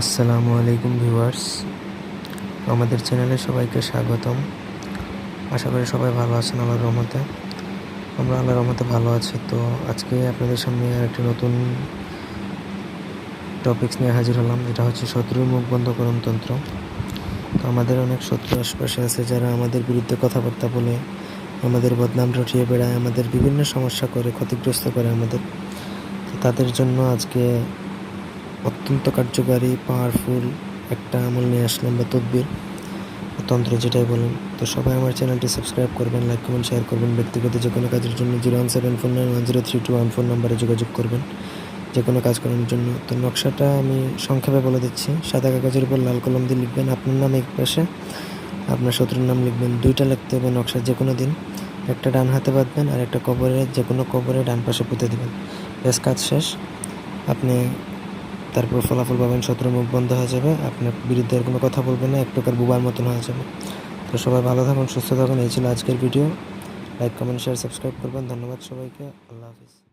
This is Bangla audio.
আসসালামু আলাইকুম ভিউয়ার্স। আমাদের চ্যানেলে সবাইকে স্বাগতম। আশা করি সবাই ভালো আছেন আল্লাহর রহমতে। আমরা আল্লাহর রহমতে ভালো আছি। তো আজকে আপনাদের সামনে একটি নতুন টপিকস নিয়ে হাজির হলাম এটা হচ্ছে শত্রুর মুখ বন্ধ করণ তন্ত্র। তো আমাদের অনেক শত্রু আশপাশে আছে যারা আমাদের বিরুদ্ধে কথাবার্তা বলে, আমাদের বদনাম রটিয়ে বেড়ায়, আমাদের বিভিন্ন সমস্যা করে, ক্ষতিগ্রস্ত করে আমাদের। তাদের জন্য আজকে অত্যন্ত কার্যকারী পাওয়ারফুল একটা আমল নিয়ে আসলাম বা তদবির। তন্ত্র যেটাই বলুন। তো সবাই আমার চ্যানেলটি সাবস্ক্রাইব করবেন লাইক কমেন্ট শেয়ার করবেন। ব্যক্তিগত যে কোনো কাজের জন্য zero one seven four nine one zero three two one four নাম্বারে যোগাযোগ করবেন। যে কোনো কাজ করানোর জন্য। তো নকশাটা আমি সংক্ষেপে বলে দিচ্ছি। সাদা কাগজের উপর লাল কলম দিয়ে লিখবেন আপনার নাম এক পাশে। আপনার শত্রুর নাম লিখবেন। দুইটা লিখতে হবে নকশার যে কোনো দিন। একটা ডান হাতে বাঁধবেন আর একটা কবরে যে কোনো কবরে ডান পাশে পুঁতে দেবেন। বেশ কাজ শেষ। আপনি তারপর ফলাফল পাবেন শত্রু মুখ বন্ধ হয়ে যাবে। আপনার বিরুদ্ধে আর কোনো কথা বলবে না, এক প্রকার বুবার মতন হয়ে যাবে। তো সবাই ভালো থাকুন, সুস্থ থাকুন, এই ছিল আজকের video. Like comment share subscribe করবেন। ধন্যবাদ সবাইকে। আল্লাহ হাফিজ।